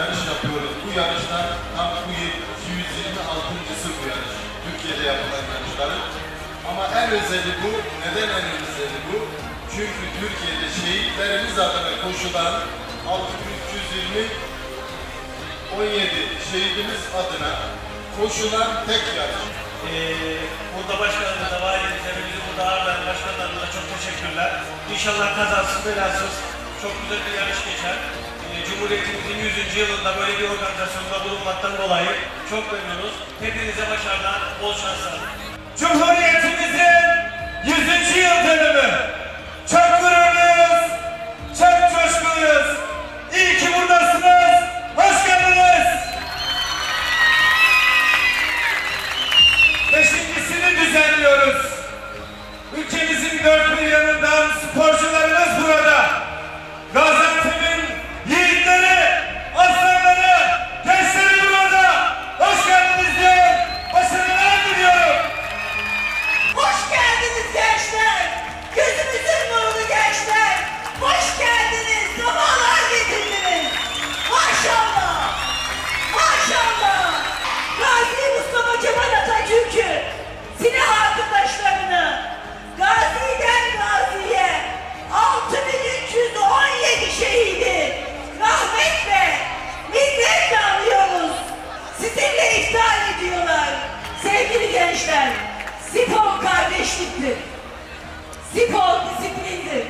yarış yapıyoruz. Bu yarışlar tam bu 226.sı bu yarış. Türkiye'de yapılan yarışların. Ama en özeli bu. Neden en özeli bu? Çünkü Türkiye'de şehitlerimiz adına koşulan 6320 17 şehidimiz adına koşulan tek yarış. Ee, burada başkanımıza, valimize ve bizi burada ağırlayan başkanlarımıza çok teşekkürler. İnşallah kazasız belasız çok güzel bir yarış geçer. Cumhuriyetimizin 100. yılında böyle bir organizasyonda bulunmaktan dolayı çok memnunuz. Hepinize başarılar, bol şanslar. Cumhuriyetimizin 100. yıl dönümü. Çok gururluyuz, çok coşkuluyuz. İyi ki buradasınız, hoş geldiniz. Beşincisini düzenliyoruz. Ülkemizin dört bir yanından gençler, spor kardeşliktir. Spor disiplindir.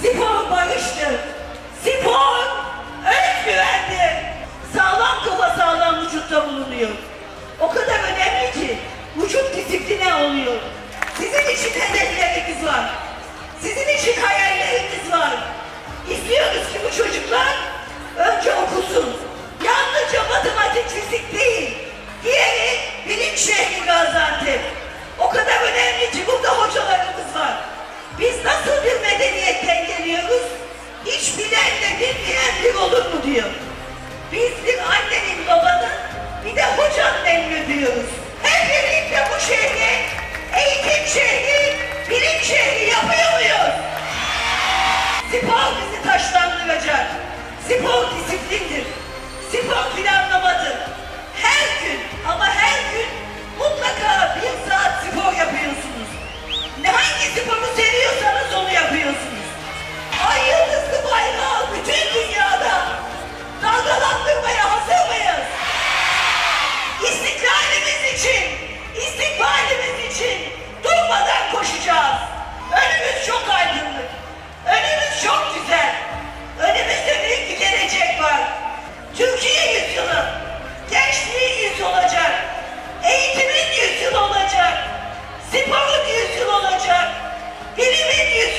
Spor barıştır. Spor diyor. Biz bir annenin babanın bir de hocam ödüyoruz. Hep birlikte bu şehri eğitim şehri, bilim şehri yapıyor muyuz? Spor bizi taşlandıracak. Spor disiplindir. Beni